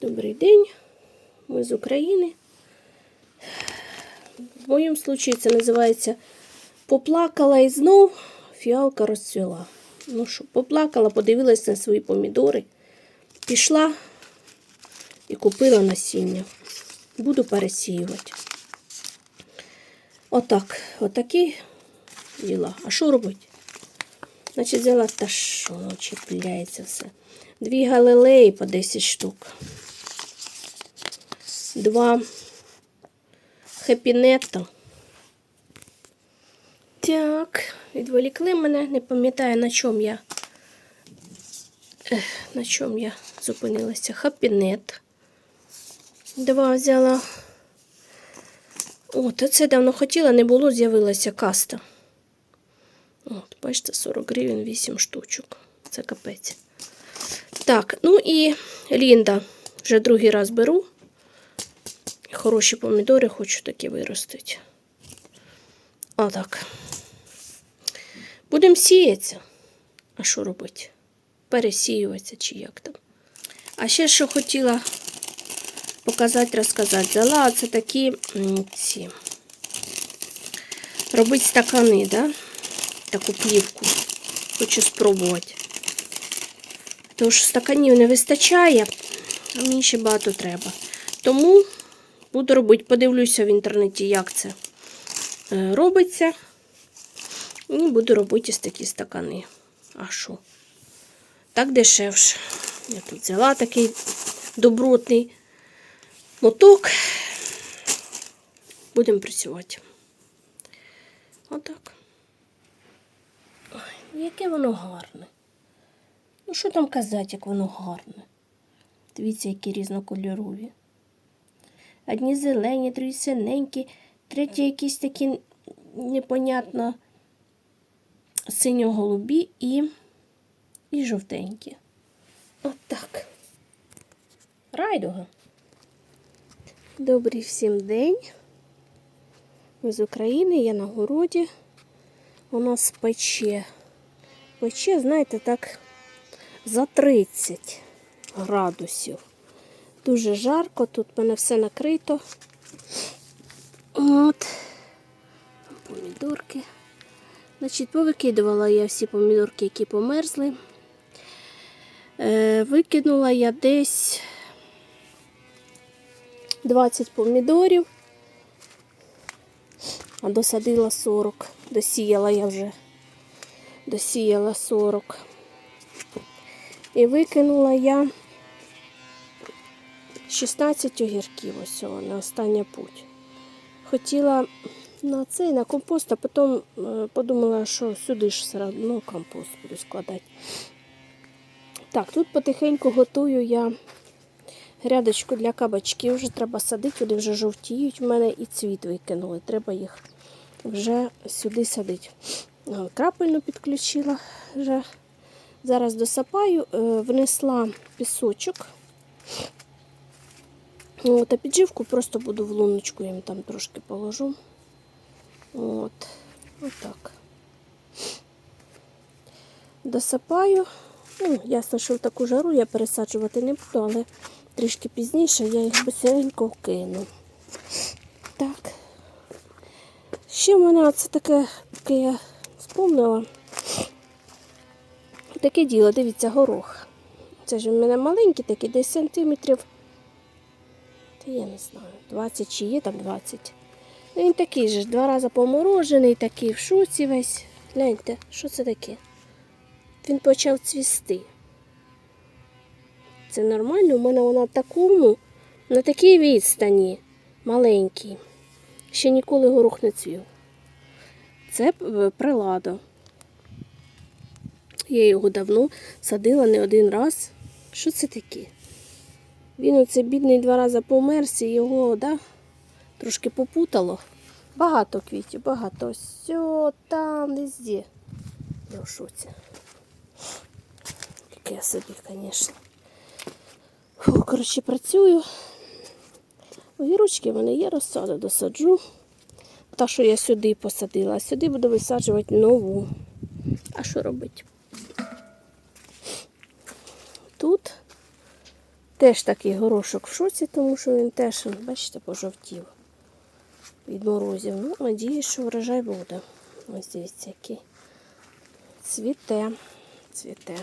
Добрий день. Ми з України. В моєму случаї це називається Поплакала і знов фіалка розцвіла. Ну що, поплакала, подивилася на свої помідори, пішла і купила насіння. Буду пересіювати. Отак, отакі діла. А що робити? Значить, взяла та що, воно чіпляється все. Дві галилеї по 10 штук. Два хепінетто. Так, відволікли мене, не пам'ятаю, на чому я. На чому я зупинилася. Хапінет. Два взяла. О, то це давно хотіла, не було, з'явилася каста. От, бачите, 40 гривень 8 штучок. Це капець. Так, ну і Лінда. Вже другий раз беру. Хороші помідори хочу такі виростити. Отак. Будемо сіятися. А що робити? Пересіюватися чи як там. А ще що хотіла показати, розказати. Взяла це такі ці. Робити стакани, да? таку плівку. Хочу спробувати. Тому що стаканів не вистачає, а мені ще багато треба. Тому буду робити, подивлюся в інтернеті, як це е, робиться. І буду робити ось такі стакани. А що? Так дешевше. Я тут взяла такий добротний моток. Будемо працювати. Отак. Ой, яке воно гарне. Ну, що там казати, як воно гарне? Дивіться, які різнокольорові. Одні зелені, другі синенькі, треті якісь такі непонятно синьо-голубі і, і жовтенькі. От так. Райдуга. Добрий всім день. Ми з України, я на городі. У нас пече. Пече, знаєте, так за 30 градусів. Дуже жарко, тут в мене все накрито. От. Помідорки. Значить, повикидувала я всі помідорки, які померзли. Е, викинула я десь 20 помідорів, а досадила 40. Досіяла я вже. Досіяла 40. І викинула я 16 огірків. Ось на остання путь. Хотіла на цей, на компост, а потім е, подумала, що сюди ж все одно компост буду складати. Так, тут потихеньку готую я грядочку для кабачків. Вже треба садити, вони вже жовтіють. У мене і цвіт викинули. Треба їх вже сюди садити. Крапельну підключила вже. Зараз досапаю, е, внесла пісочок. От, а підживку просто буду в луночку, їм там трошки положу. От, отак. Досапаю. Ну, ясно, що в таку жару я пересаджувати не буду, але трішки пізніше я їх бисеренько вкину. Так. Ще в мене це таке, таке я вспомнила. Таке діло, дивіться, горох. Це ж у мене маленький такий, десь сантиметрів. Я не знаю, 20 чи є там 20. Ну, Він такий же, два рази поморожений, такий в шуці весь. Гляньте, що це таке? Він почав цвісти. Це нормально, у мене вона в такому, на такій відстані маленький. Ще ніколи горох не цвів. Це е, приладо. Я його давно садила не один раз. Що це таке? Він оце бідний два рази померся, його да, трошки попутало. Багато квітів, багато. Все там, везде. Я в шоці. Таке собі, звісно. Коротше, працюю. Огірочки в мене є, розсаду досаджу. Та, що я сюди посадила, а сюди буду висаджувати нову. А що робити? Тут Теж такий горошок в шоці, тому що він теж, бачите, пожовтів від морозів. Ну, надіюсь, що врожай буде. Ось дивіться, який. Цвіте, цвіте.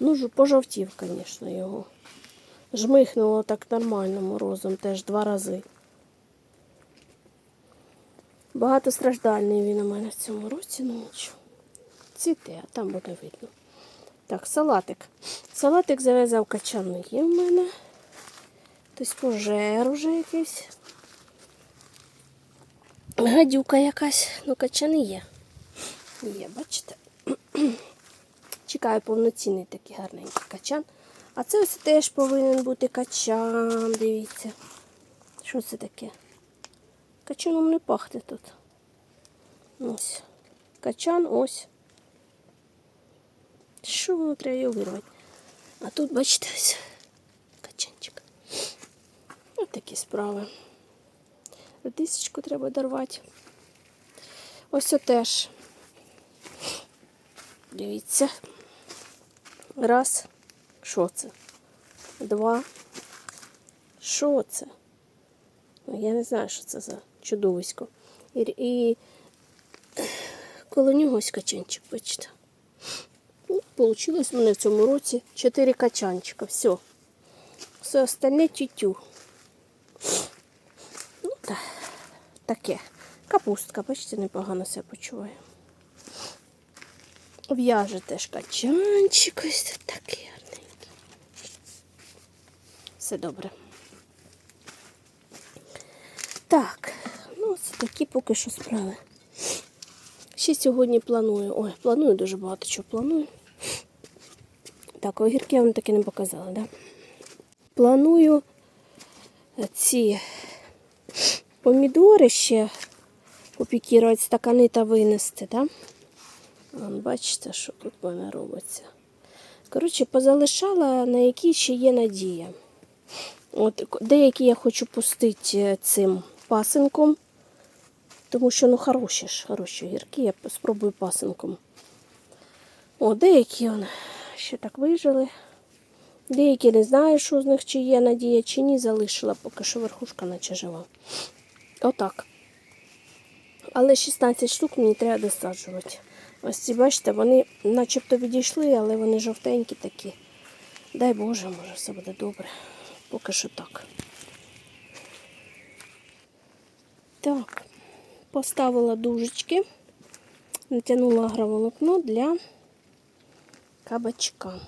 Ну, пожовтів, звісно, його. Жмихнуло так нормально морозом, теж два рази. Багатостраждальний він у мене в цьому році, ну нічого. Цвіте, а там буде видно. Так, салатик. Салатик зав'язав качани є в мене. Тобто пожер уже якийсь. Гадюка якась, ну качани є. Є, бачите? Чекаю повноцінний такий гарненький качан. А це ось теж повинен бути качан, дивіться. Що це таке? Качаном не пахне тут. Ось. Качан ось. Що треба його вирвати? А тут, бачите, ось качанчик. Ось такі справи. Дисочку треба дорвати. Ось це теж. Дивіться. Раз. Що це? Два. Що це? Ну, я не знаю, що це за чудовисько. І, і коло нього ось качанчик, бачите. Получилось в мене в цьому році 4 качанчика. Все. Все остальне тютю. Ну, та, таке. Капустка, бачите, непогано себе почуває. В'яже теж качанчик. Ось такий гарненький. Все добре. Так, ну це такі поки що справи. Ще сьогодні планую. Ой, планую дуже багато чого планую. Так, огірки я вам таки не показала, да? Планую ці помідори ще попікірувати, стакани та винести, да? Вон, бачите, що тут в мене робиться. Коротше, позалишала, на які ще є надія. От, деякі я хочу пустити е, цим пасинком, тому що ну хороші ж, хороші гірки, я спробую пасинком. О, деякі он, ще так вижили. Деякі не знаю, що з них чи є надія, чи ні, залишила, поки що верхушка наче жива. Отак. Але 16 штук мені треба досаджувати. Ось ці, бачите, вони начебто відійшли, але вони жовтенькі такі. Дай Боже, може, все буде добре. Поки що так. Так, поставила дужечки, натягнула агроволокно для кабачка.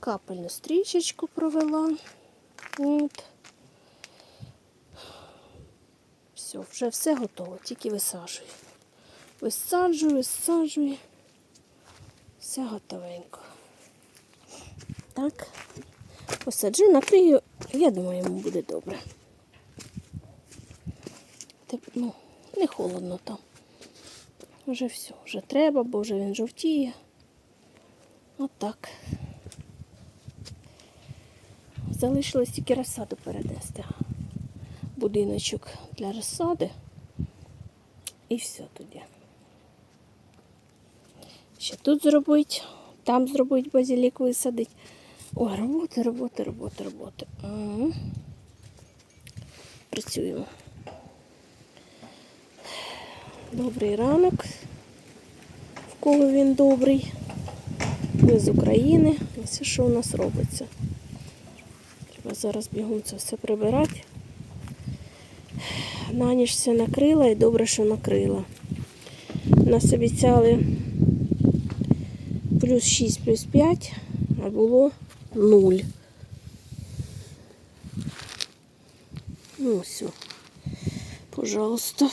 Капельну стрічечку провела. От. Все, вже все готово, тільки висаджую. Висаджую, висаджую. Все готовенько. Так, посаджу, накрию, я думаю, йому буде добре. Теп- Ну, не холодно там. Вже все, вже треба, бо вже він жовтіє. Отак. Залишилось тільки розсаду перенести. Будиночок для розсади. І все тоді. Ще тут зробити, там зробити базилік висадити. Ой, роботи, роботи, роботи, роботи. Ага. Працюємо. Добрий ранок. В кого він добрий? Ми з України. Ось що у нас робиться. Треба зараз бігом це все прибирати. На ніч все накрила і добре, що накрила. Нас обіцяли плюс 6, плюс 5, а було 0. Ну, все. Пожалуйста.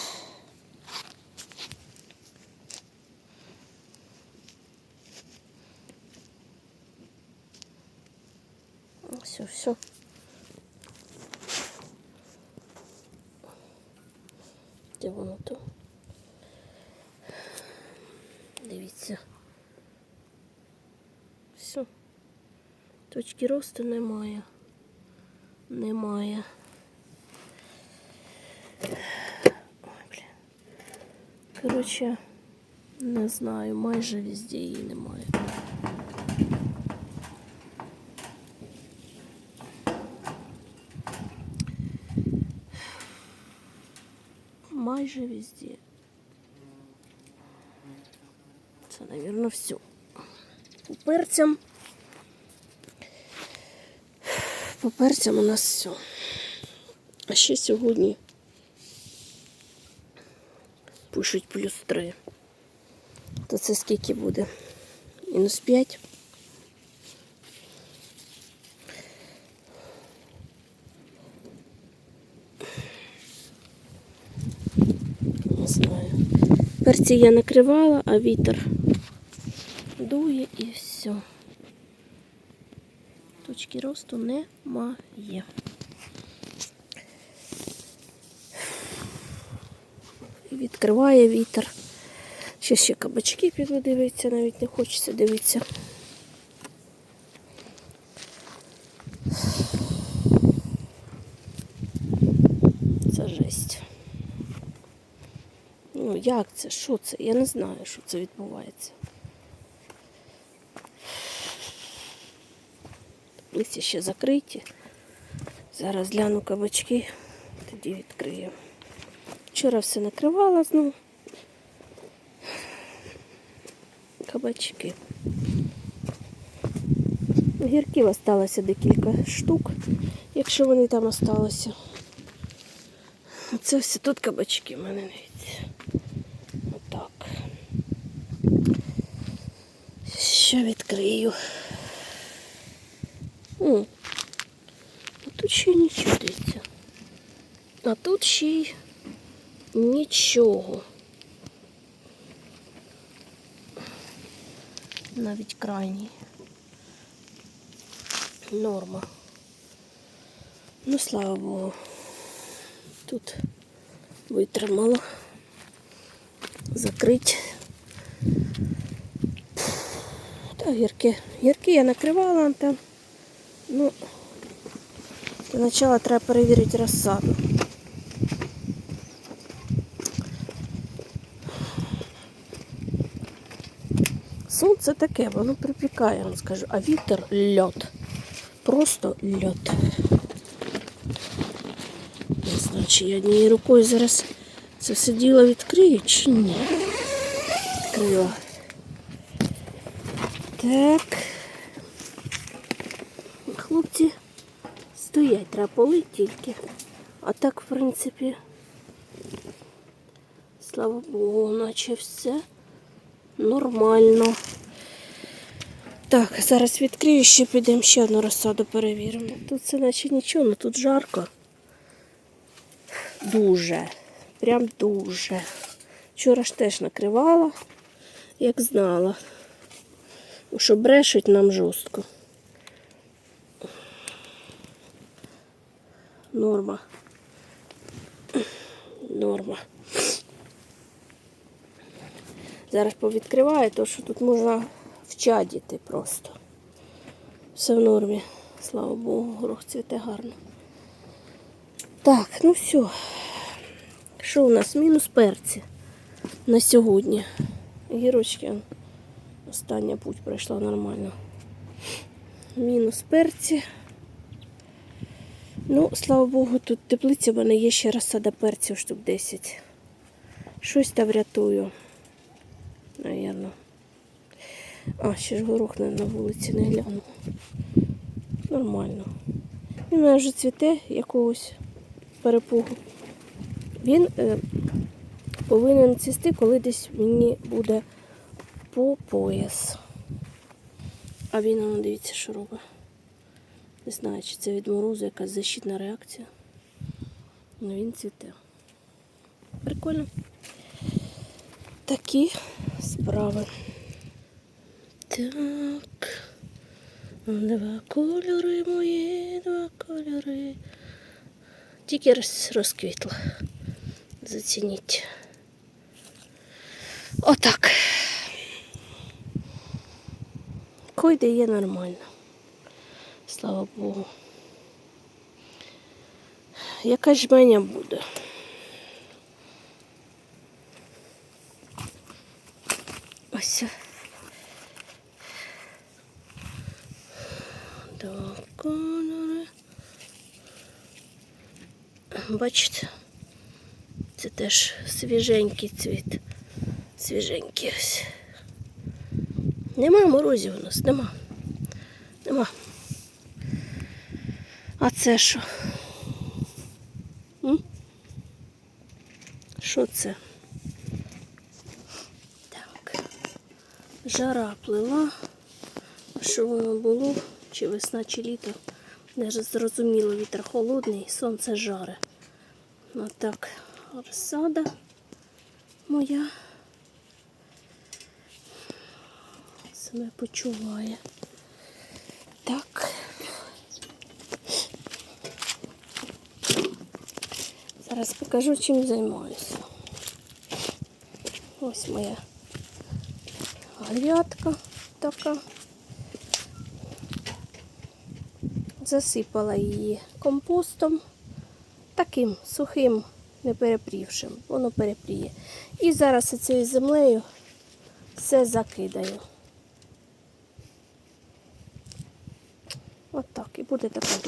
Швидкості росту немає. Немає. Ой, блін. Коротше, не знаю, майже везде її немає. Майже везде. Це, навірно, все. По перцям. По перцям у нас все. А ще сьогодні пишуть плюс 3. То це скільки буде? Мінус 5. Не знаю. Перці я накривала, а вітер дує і все. Точки росту немає. Відкриває вітер. Ще ще кабачки піду дивитися, навіть не хочеться дивитися. Це жесть. Ну, як це? Що це? Я не знаю, що це відбувається. Листя ще закриті. Зараз гляну кабачки, тоді відкрию. Вчора все накривала знову. Кабачки. Гірків осталося декілька штук, якщо вони там осталися. Оце все тут кабачки в мене навіть. Отак. Ще відкрию. О, а тут ще нічого дивіться. А тут ще й нічого. Навіть крайній. Норма. Ну, слава Богу. Тут витримало. Закрить. Та гірки. Гірки я накривала там. Ну, для начала треба перевірити розсаду. Сонце таке, воно припікає, вам скажу, а вітер льот. Просто льот. Не знаю, чи я однією рукою зараз це все діло відкрию, чи ні. Відкрила. Так. 5 траполи тільки. А так, в принципі, слава Богу, наче все нормально. Так, зараз відкрию, ще підемо ще одну розсаду перевіримо. Тут це наче нічого, але тут жарко. Дуже, прям дуже. Вчора ж теж накривала, як знала, що брешуть нам жорстко. Норма. Норма. Зараз повідкриваю, то що тут можна вчадіти просто. Все в нормі. Слава Богу, горох цвіте гарно. Так, ну все. Що у нас? Мінус перці на сьогодні. Гірочки. Остання путь пройшла нормально. Мінус перці. Ну, слава Богу, тут теплиця в мене є ще розсада перців штук 10. Щось там врятую. Наверно. А, ще ж горох на, на вулиці не гляну. Нормально. Він у мене вже цвіте якогось перепугу. Він е, повинен цвісти, коли десь мені буде по пояс. А він, ну, дивіться, що робить. Не знаю, чи це від морозу якась защитна реакція. Ну він цвіте. Прикольно. Такі справи. Так. Два кольори мої, два кольори. Тільки роз, розквітла. Зацініть. Отак. Койде є нормально. Слава Богу. Яка жменя буде? Ось. Два кольори. Бачите? Це теж свіженький цвіт. Свіженький ось. Нема морозів у нас, нема. Нема. А це що? Що це? Так. Жара плила. Що воно було? Чи весна, чи літо? Не зрозуміло, вітер холодний, сонце жаре. Отак. Розсада моя. Себе почуває. Так. Зараз покажу, чим займаюся. Ось моя грядка така. Засипала її компостом, таким сухим, не перепрівшим, воно перепріє. І зараз цією землею все закидаю. От так, і буде така